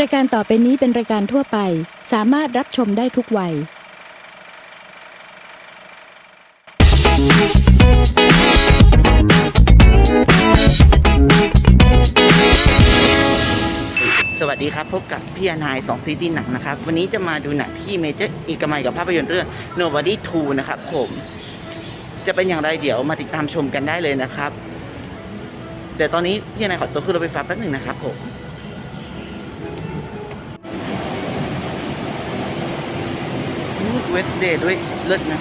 รายการต่อไปนี้เป็นรายการทั่วไป สามารถรับชมได้ทุกวัย สวัสดีครับพบกับพี่อนาย2ซีดีหนังนะครับ วันนี้จะมาดูหนังที่เมเจอร์อีกมัยกับภาพยนตร์เรื่อง Nobody 2 นะครับผม จะเป็นอย่างไรเดี๋ยวมาติดตามชมกันได้เลยนะครับ เดี๋ยวตอนนี้พี่อนายขอตัวขึ้นรถไฟฟ้าแป๊บหนึ่งนะครับผม เวสเดย์ด้วยเลิศนะ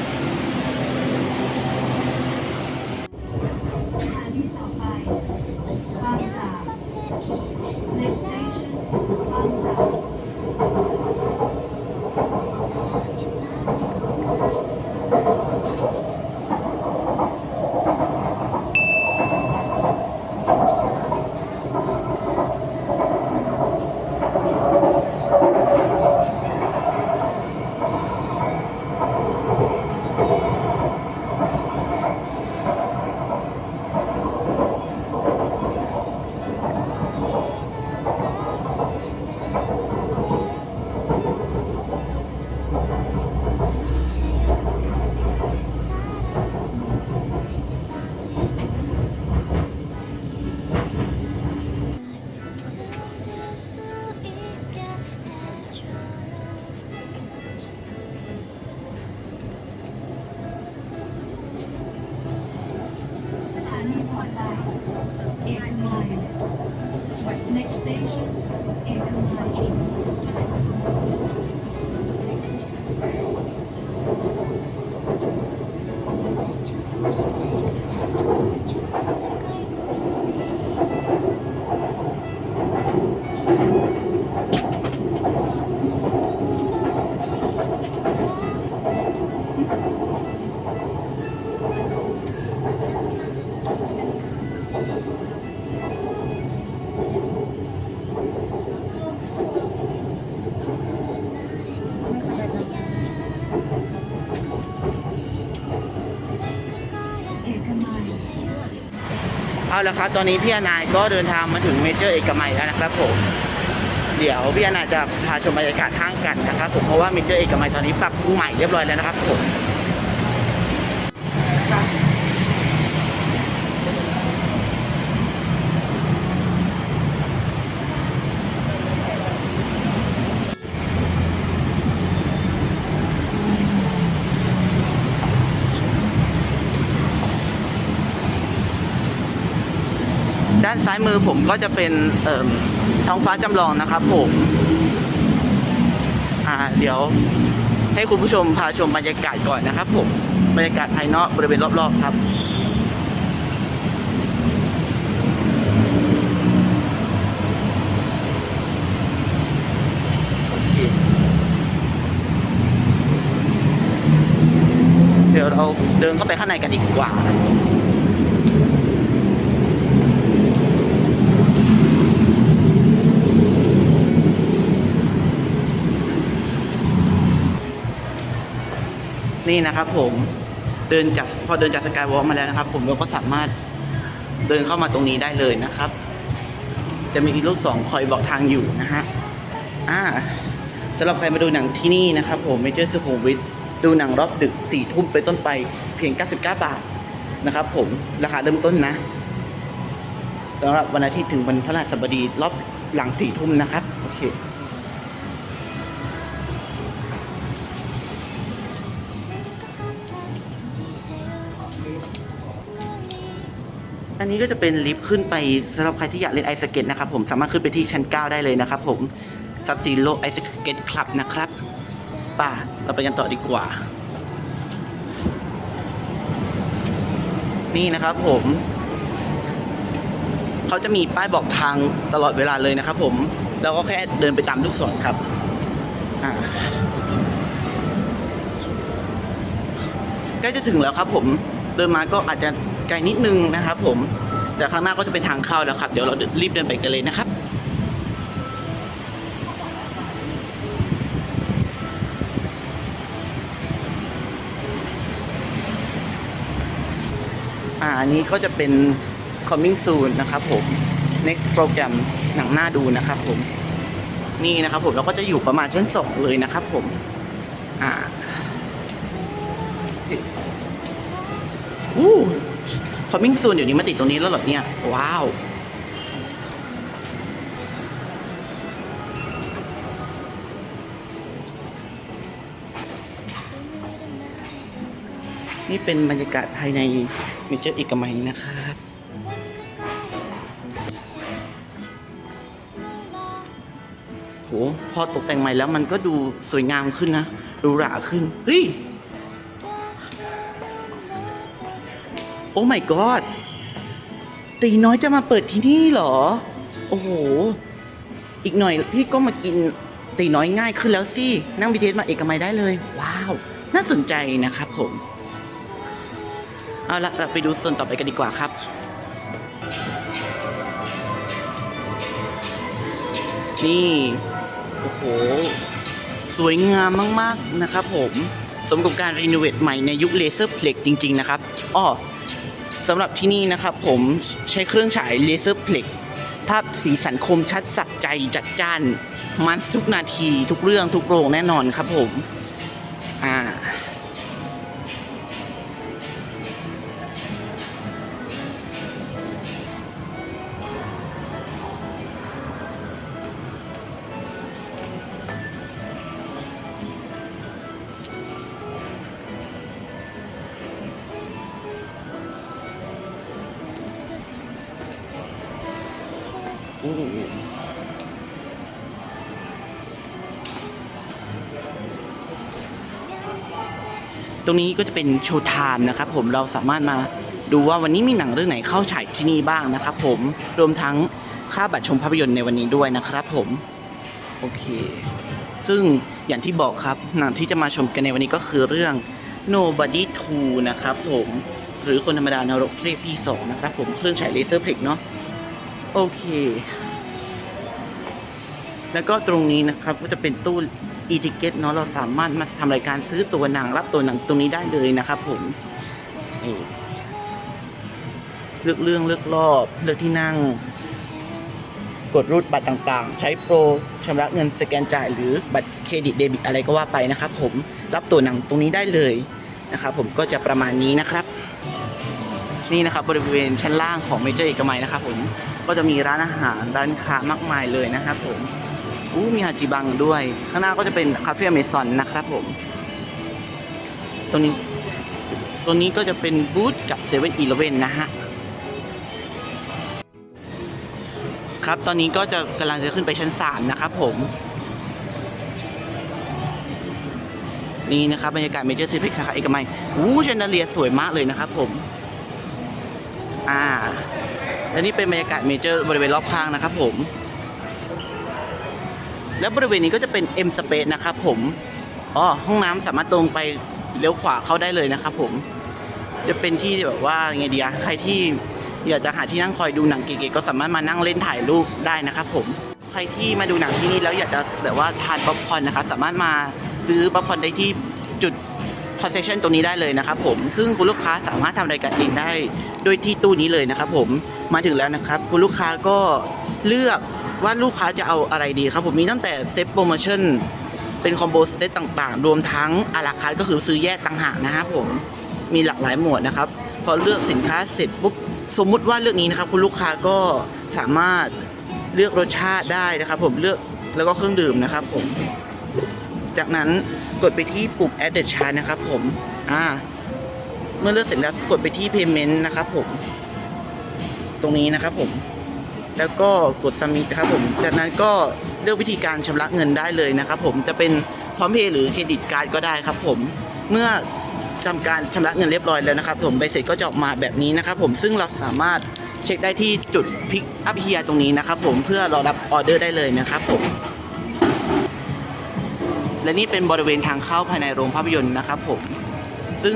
เอกมัย Next station เอ เอาละครับ ตอนนี้พี่อนายก็เดินทางมาถึงเมเจอร์เอกมัยแล้วนะครับผมเดี๋ยวพี่อนายจะพาชมบรรยากาศห้างกันนะครับผมเพราะว่าเมเจอร์เอกมัยตอนนี้ปรับปรุงใหม่เรียบร้อยแล้วนะครับผม ด้านซ้ายมือผมก็จะเป็นท้องฟ้าจำลองนะครับผมอ่าเดี๋ยวให้คุณผู้ชมพาชมบรรยากาศก่อนนะครับผมบรรยากาศภายนอกบริเวณรอบๆครับเคเดี๋ยวเราเดินเข้าไปข้างในกันดีกว่า นี่นะครับผมเดินจากพอเดินจากสกายวอล์กมาแล้วนะครับ ผมเราก็สามารถเดินเข้ามาตรงนี้ได้เลยนะครับ จะมีลูกศรคอยบอกทางอยู่นะฮะอ่าสำหรับใครมาดูหนังที่นี่นะครับ ผมเมเจอร์สุขุมวิทดูหนังรอบดึก4ี่ทุ่มไปต้นไปเพียง 99 บาทนะครับ ผมราคาเริ่มต้นนะสำหรับวันอาทิตย์ถึงวันพฤหัสบดีรอบหลัง4ี่ทุ่มนะครับ โอเค อันนี้ก็จะเป็นลิฟต์ขึ้นไปสำหรับใครที่อยากเล่นไอสเก็ตนะครับผมสามารถขึ้นไปที่ชั้น 9 ได้เลยนะครับผมซับซีโร่ไอสเก็ตคลับนะครับป่าเราไปกันต่อดีกว่า นี่นะครับผมเขาจะมีป้ายบอกทางตลอดเวลาเลยนะครับผมเราก็แค่เดินไปตามลูกศรครับใกล้จะถึงแล้วครับผมเดินมาก็อาจจะ ลนิดนึงนะครับ ผม แต่ข้างหน้าก็จะเป็นทางเข้าแล้วครับ เดี๋ยวเรารีบเดินไปกันเลยนะครับอ่าอันนี้ก็จะเป็น coming soon นะครับผม next program หนังหน้าดูนะครับผม นี่นะครับผมเราก็จะอยู่ประมาณชั้นสองเลยนะครับผม อ่าอู้ คอมมิ่งซูนเดี๋ยวนี้มาติดตรงนี้แล้วเหรอเนี่ย ว้าว นี่เป็นบรรยากาศภายในเมเจอร์เอกมัยนะครับโหพอตกแต่งใหม่แล้วมันก็ดูสวยงามขึ้นนะหรูหราขึ้น เฮ้ย โอ้ my god ตีน้อยจะมาเปิดที่นี่เหรอ โอ้โห อีกหน่อยพี่ก็มากินตีน้อยง่ายขึ้นแล้วสิ นั่งบีเทสมาเอกมัยได้เลย ว้าว น่าสนใจนะครับผม เอาละเราไปดูส่วนต่อไปกันดีกว่าครับนี่โอ้โห สวยงามมาก ๆ นะครับผม สมกับการรีโนเวทใหม่ในยุคเลเซอร์เพล็กจริง ๆ นะครับ อ้อ สำหรับที่นี่นะครับผมใช้เครื่องฉายเลเซอร์เพล็กภาพสีสันคมชัดสักใจจัดจ้านมันทุกนาทีทุกเรื่องทุกโรงแน่นอนครับผม อ่า ตรงนี้ก็จะเป็นโชว์ไทม์นะครับผมเราสามารถมาดูว่าวันนี้มีหนังเรื่องไหนเข้าฉายที่นี่บ้างนะครับผมรวมทั้งค่าบัตรชมภาพยนตร์ในวันนี้ด้วยนะครับผมโอเค ซึ่งอย่างที่บอกครับหนังที่จะมาชมกันในวันนี้ก็คือเรื่อง Nobody 2 นะครับผมหรือคนธรรมดานรกเรียกพี่สองนะครับผมเครื่องฉายเลเซอร์เพล็กเนาะโอเค แล้วก็ตรงนี้นะครับก็จะเป็นตู้ e-ticket เนาะเราสามารถมาทำรายการซื้อตัวหนังรับตัวหนังตรงนี้ได้เลยนะครับผมเลือกเรื่องเลือกรอบเลือกที่นั่ง กดรูดบัตรต่างๆ ใช้โปรชำระเงินสแกนจ่าย หรือบัตรเครดิตเดบิตอะไรก็ว่าไปนะครับผมรับตัวหนังตรงนี้ได้เลยนะครับผมก็จะประมาณนี้นะครับนี่นะครับบริเวณชั้นล่างของเมเจอร์เอกมัยนะครับผมก็จะมีร้านอาหารร้านค้ามากมายเลยนะครับผม อู้มีฮาจิบังด้วย ข้างหน้าก็จะเป็นคาเฟ่เมซอนนะครับผม ตรงนี้ตรงนี้ก็จะเป็นบูธกับเซเว่นอีเลเว่นนะฮะ ครับตอนนี้ก็จะกำลังจะขึ้นไปชั้น 3 นะครับผม นี่นะครับบรรยากาศเมเจอร์ซีพิกสาขาเอกมัยอู้เชนเดอเลียสวยมากเลยนะครับผม อ่าและนี่เป็นบรรยากาศเมเจอร์บริเวณรอบข้างนะครับผม และบริเวณนี้ก็จะเป็น M Space นะครับผมอ๋อห้องน้ำสามารถตรงไปเลี้ยวขวาเข้าได้เลยนะครับผม จะเป็นที่แบบว่าไงดีอะใครที่อยากจะหาที่นั่งคอยดูหนังเก๋ๆก็สามารถมานั่งเล่นถ่ายรูปได้นะครับผมใครที่มาดูหนังที่นี่แล้วอยากจะแบบว่าทานป๊อปคอร์นนะครับสามารถมาซื้อป๊อปคอร์นได้ที่จุดคอนเซ s ชันตรงนี้ได้เลยนะครับผมซึ่งคุณลูกค้าสามารถทำรายการเองได้โดยที่ตู้นี้เลยนะครับผมมาถึงแล้วนะครับ คุณลูกค้าก็เลือก ว่าลูกค้าจะเอาอะไรดีครับผมมีตั้งแต่เซตโปรโมชั่นเป็นคอมโบเซตต่างๆ รวมทั้งอาราคาก็คือซื้อแยกต่างหากนะครับผมมีหลากหลายหมวดนะครับ พอเลือกสินค้าเสร็จปุ๊บสมมุติว่าเลือกนี้นะครับ คุณลูกค้าก็สามารถเลือกรสชาติได้นะครับ ผมเลือกแล้วก็เครื่องดื่มนะครับ ผม จากนั้นกดไปที่ปุ่ม add the chart นะครับ ผมอ่าเมื่อเลือกเสร็จแล้วกดไปที่ payment นะครับ ผม ตรงนี้นะครับผม แล้วก็กด submit นะครับผม จากนั้นก็เลือกวิธีการชำระเงินได้เลยนะครับผมจะเป็นพร้อมเพย์หรือเครดิตการ์ดก็ได้ครับผมเมื่อทำการชำระเงินเรียบร้อยแล้วนะครับ ผมใบเสร็จก็จะออกมาแบบนี้นะครับ ผมซึ่งเราสามารถเช็คได้ที่จุดพิกอัพเฮียตรงนี้นะครับ ผมเพื่อรอรับออเดอร์ได้เลยนะครับผมและนี่เป็นบริเวณทางเข้าภายในโรงภาพยนตร์นะครับผมซึ่ง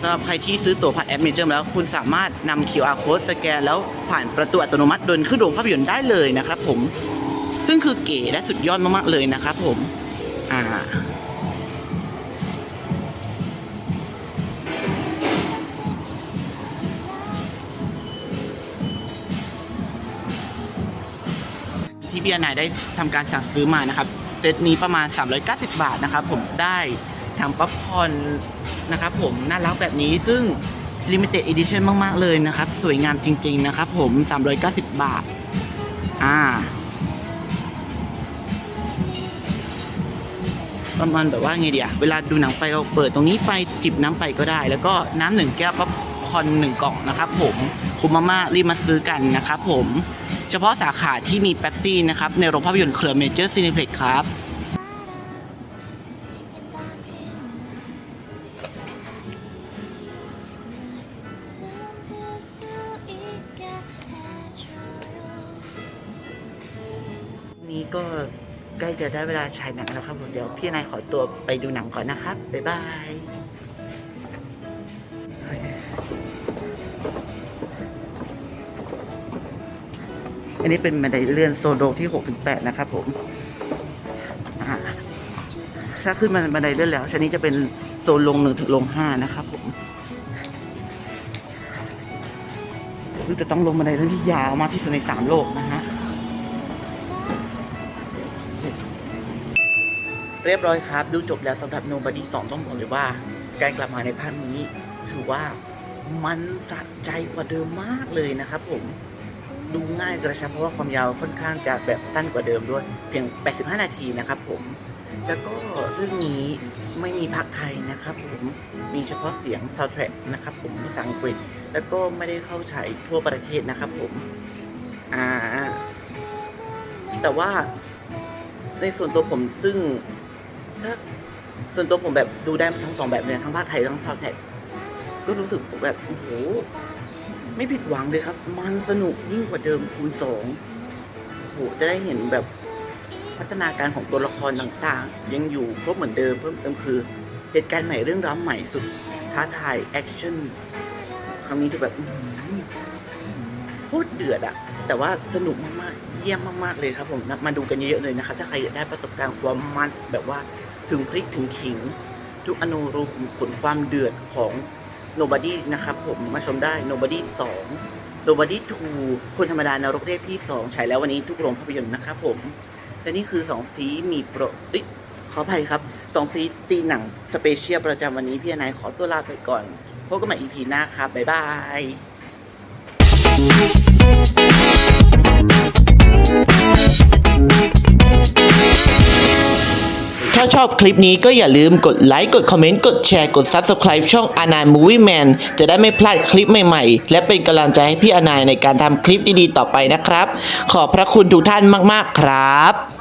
สำหรับใครที่ซื้อตั๋วผ่านแอปเมเจอร์มาแล้ว คุณสามารถนำ QR code สแกนแล้วผ่านประตูอัตโนมัติเดินขึ้นโรงภาพยนตร์ได้เลยนะครับผม ซึ่งคือเก๋และสุดยอดมากๆเลยนะครับผม อ่าทที่พี่อนายได้ทำการสั่งซื้อมานะครับ เซตนี้ประมาณ 390 บาทนะครับ ผมได้ทำป๊อปคอร์น นะครับผมน่ารักแบบนี้ซึ่ง Limited Edition มาก ๆ เลยนะครับ สวยงามจริง ๆ นะครับผม 390 บาท อ่า ประมาณแบบว่าไงเดียเวลาดูหนังไปเราเปิดตรงนี้ไปจิบน้ำไปก็ได้ แล้วก็น้ำหนึ่งแก้วป๊อปคอนหนึ่งกล่องนะครับผม คุ้มมากๆรีบมาซื้อกันนะครับผม เฉพาะสาขาที่มีแป๊บซี่นะครับ ในโรงภาพยนตร์เครือเมเจอร์ซีนิเพล็กครับ ก็ใกล้จะได้เวลาฉายหนังแล้วครับผมเดี๋ยวพี่นายขอตัวไปดูหนังก่อนนะครับ บ๊ายบายอันนี้เป็นบันไดเลื่อนโซโดที่6ถึง8นะครับผมถ้าขึ้นมาบันไดเลื่อนแล้วชั้นนี้จะเป็นโซนลงหนึ่งถึงลงห้านะครับผมรู้จะต้องลงบันไดเลื่อนที่ยาวมากที่สุดในสามโลกนะฮะ เรียบร้อยครับ ดูจบแล้วสำหรับ Nobody 2ต้องบอกเลยว่า การกลับมาในภาคนี้ ถือว่ามันสะใจกว่าเดิมมากเลยนะครับผมดูง่ายกระชับเพราะว่าความยาวค่อนข้างจะแบบสั้นกว่าเดิมด้วย เพียง 85 นาทีนะครับผม แล้วก็เรื่องนี้ไม่มีภาคไทยนะครับผมมีเฉพาะเสียง soundtrack นะครับผมภาษาอังกฤษ แล้วก็ไม่ได้เข้าฉายทั่วประเทศนะครับผมอ่าแต่ว่าในส่วนตัวผมซึ่ง ถ้าส่วนตัวผมแบบดูได้ทั้งสองแบบเลยทั้งภาคไทยทั้งซาวด์แท็กก็รู้สึกแบบโอ้โหไม่ผิดหวังเลยครับ มันสนุกยิ่งกว่าเดิมคูณสองโอ้โหจะได้เห็นแบบพัฒนาการของตัวละครต่างๆ ยังอยู่ครบเหมือนเดิมเพิ่มเติมคือเหตุการณ์ใหม่เรื่องราวใหม่สุดท้าทายแอคชั่นครั้งนี้จะแบบโหือโคตรเดือดอะแต่ว่าสนุกมากๆ เยี่ยมมากๆเลยครับผมมาดูกันเยอะๆเลยนะครับถ้าใครได้ประสบการณ์ความมันแบบว่า ถึงพริกถึงขิง ทุกอนูรูขุมขนความเดือดของ Nobody นะครับผมมาชมได้ Nobody 2 Nobody 2คนธรรมดานรกเทพที่2ฉายแล้ววันนี้ทุกโรงภาพยนตร์นะครับผมและนี่คือ2สีมีโปรเอ้ยขออภัยครับ2สีตีหนังสเปเชียลประจำวันนี้พี่นายขอตัวลาไปก่อนพบกันใหม่ EP หน้าครับบ๊ายบาย ถ้าชอบคลิปนี้ก็อย่าลืมกดไลค์กดคอมเมนต์กดแชร์กด Subscribe ช่องอานายมูวี่แมนจะได้ไม่พลาดคลิปใหม่ๆ และเป็นกำลังใจให้พี่อานายในการทำคลิปดีๆต่อไปนะครับ ขอบพระคุณทุกท่านมากๆครับ